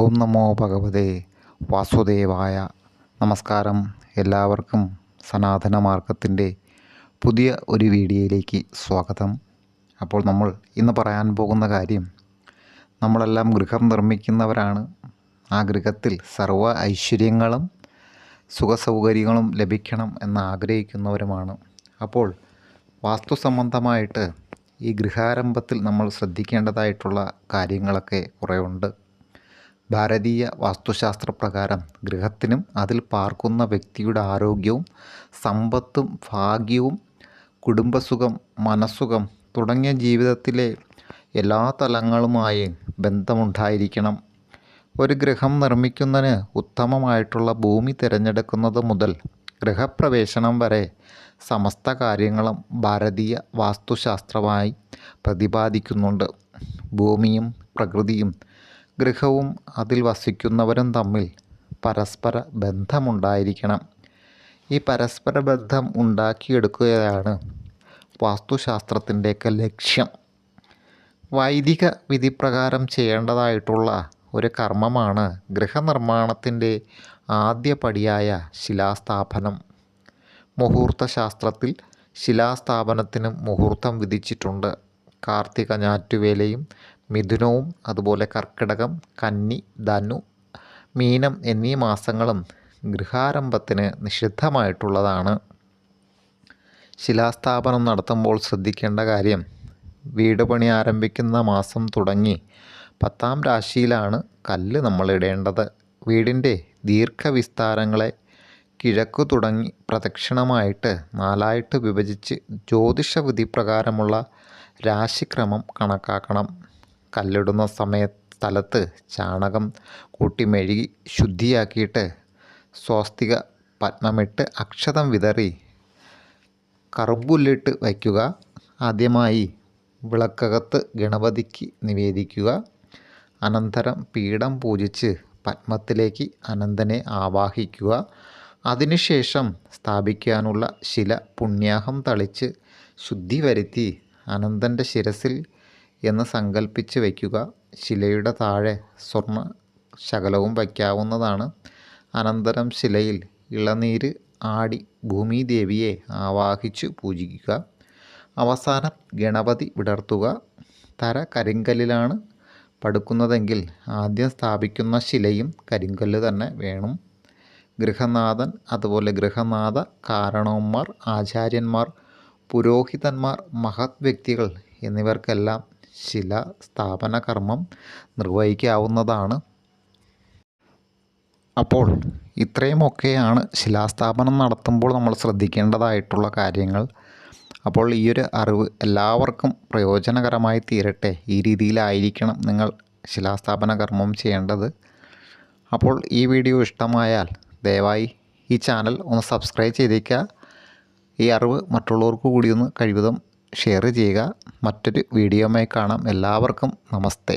ഓം നമോ ഭഗവതേ വാസുദേവായ. നമസ്കാരം എല്ലാവർക്കും സനാതന മാർഗത്തിന്റെ പുതിയ ഒരു വീഡിയോയിലേക്ക് സ്വാഗതം. അപ്പോൾ നമ്മൾ ഇന്ന് പറയാൻ പോകുന്ന കാര്യം നമ്മളെല്ലാം ഗൃഹം നിർമ്മിക്കുന്നവരാണ്. ആ ഗൃഹത്തിൽ സർവ ഐശ്വര്യങ്ങളും സുഖസൗകര്യങ്ങളും ലഭിക്കണം എന്ന് ആഗ്രഹിക്കുന്നവരുമാണ്. അപ്പോൾ വാസ്തു സംബന്ധമായിട്ട് ഈ ഗൃഹാരംഭത്തിൽ നമ്മൾ ശ്രദ്ധിക്കേണ്ടതായിട്ടുള്ള കാര്യങ്ങളൊക്കെ കുറേ ഉണ്ട്. ഭാരതീയ വാസ്തുശാസ്ത്ര പ്രകാരം ഗൃഹത്തിനും അതിൽ പാർക്കുന്ന വ്യക്തിയുടെ ആരോഗ്യവും സമ്പത്തും ഭാഗ്യവും കുടുംബസുഖം മനസ്സുഖം തുടങ്ങിയ ജീവിതത്തിലെ എല്ലാ തലങ്ങളുമായി ബന്ധമുണ്ടായിരിക്കണം. ഒരു ഗൃഹം നിർമ്മിക്കുന്നതിന് ഉത്തമമായിട്ടുള്ള ഭൂമി തിരഞ്ഞെടുക്കുന്നത് മുതൽ ഗൃഹപ്രവേശനം വരെ സമസ്ത കാര്യങ്ങളും ഭാരതീയ വാസ്തുശാസ്ത്രമായി പ്രതിപാദിക്കുന്നുണ്ട്. ഭൂമിയും പ്രകൃതിയും ഗൃഹവും അതിൽ വസിക്കുന്നവരും തമ്മിൽ പരസ്പര ബന്ധമുണ്ടായിരിക്കണം. ഈ പരസ്പര ബന്ധം ഉണ്ടാക്കിയെടുക്കുകയാണ് വാസ്തുശാസ്ത്രത്തിന്റെയൊക്കെ ലക്ഷ്യം. വൈദിക വിധിപ്രകാരം ചെയ്യേണ്ടതായിട്ടുള്ള ഒരു കർമ്മമാണ് ഗൃഹനിർമ്മാണത്തിന്റെ ആദ്യ പടിയായ ശിലാസ്ഥാപനം. മുഹൂർത്തശാസ്ത്രത്തിൽ ശിലാസ്ഥാപനത്തിന് മുഹൂർത്തം വിധിച്ചിട്ടുണ്ട്. കാർത്തിക ഞാറ്റുവേലയും മിഥുനവും അതുപോലെ കർക്കിടകം കന്നി ധനു മീനം എന്നീ മാസങ്ങളും ഗൃഹാരംഭത്തിന് നിഷിദ്ധമായിട്ടുള്ളതാണ്. ശിലാസ്ഥാപനം നടത്തുമ്പോൾ ശ്രദ്ധിക്കേണ്ട കാര്യം വീട് പണി ആരംഭിക്കുന്ന മാസം തുടങ്ങി പത്താം രാശിയിലാണ് കല്ല് നമ്മൾ ഇടേണ്ടത് വീടിന്റെ ദീർഘവിസ്താരങ്ങളെ കിഴക്കു തുടങ്ങി പ്രദക്ഷിണമായിട്ട് നാലായിട്ട് വിഭജിച്ച് ജ്യോതിഷവിധി പ്രകാരമുള്ള രാശിക്രമം കണക്കാക്കണം. കല്ലിടുന്ന സമയ സ്ഥലത്ത് ചാണകം കൂട്ടി മെഴുകി ശുദ്ധിയാക്കിയിട്ട് സ്വാസ്തിക പത്മമിട്ട് അക്ഷതം വിതറി കറുമ്പുല്ലിട്ട് വയ്ക്കുക. ആദ്യമായി വിളക്കകത്ത് ഗണപതിക്ക് നിവേദിക്കുക. അനന്തരം പീഠം പൂജിച്ച് പത്മത്തിലേക്ക് അനന്തനെ ആവാഹിക്കുക. അതിനുശേഷം സ്ഥാപിക്കാനുള്ള ശില പുണ്യാഹം തളിച്ച് ശുദ്ധി വരുത്തി അനന്തന്റെ ശിരസിൽ എന്ന് സങ്കല്പിച്ച് വയ്ക്കുക. ശിലയുടെ താഴെ സ്വർണ ശകലവും വയ്ക്കാവുന്നതാണ്. അനന്തരം ശിലയിൽ ഇളനീര് ആടി ഭൂമിദേവിയെ ആവാഹിച്ചു പൂജിക്കുക. അവസാനം ഗണപതി വിടർത്തുക. തര കരിങ്കല്ലിലാണ് പടുക്കുന്നതെങ്കിൽ ആദ്യം സ്ഥാപിക്കുന്ന ശിലയും കരിങ്കല്ല് തന്നെ വേണം. ഗൃഹനാഥൻ അതുപോലെ ഗൃഹനാഥ കാരണവന്മാർ ആചാര്യന്മാർ പുരോഹിതന്മാർ മഹത് വ്യക്തികൾ എന്നിവർക്കെല്ലാം ശില സ്ഥാപന കർമ്മം നിർവഹിക്കാവുന്നതാണ്. അപ്പോൾ ഇത്രയുമൊക്കെയാണ് ശിലാസ്ഥാപനം നടത്തുമ്പോൾ നമ്മൾ ശ്രദ്ധിക്കേണ്ടതായിട്ടുള്ള കാര്യങ്ങൾ. അപ്പോൾ ഈ ഒരു അറിവ് എല്ലാവർക്കും പ്രയോജനകരമായി തീരട്ടെ. ഈ രീതിയിലായിരിക്കണം നിങ്ങൾ ശിലാസ്ഥാപന കർമ്മം ചെയ്യേണ്ടത്. അപ്പോൾ ഈ വീഡിയോ ഇഷ്ടമായാൽ ദയവായി ഈ ചാനൽ ഒന്ന് സബ്സ്ക്രൈബ് ചെയ്തേക്കുക. ഈ അറിവ് മറ്റുള്ളവർക്ക് കൂടി ഒന്ന് കഴിവതും ഷെയർ ചെയ്യുക. മറ്റൊരു വീഡിയോയുമായി കാണാം. എല്ലാവർക്കും നമസ്തേ.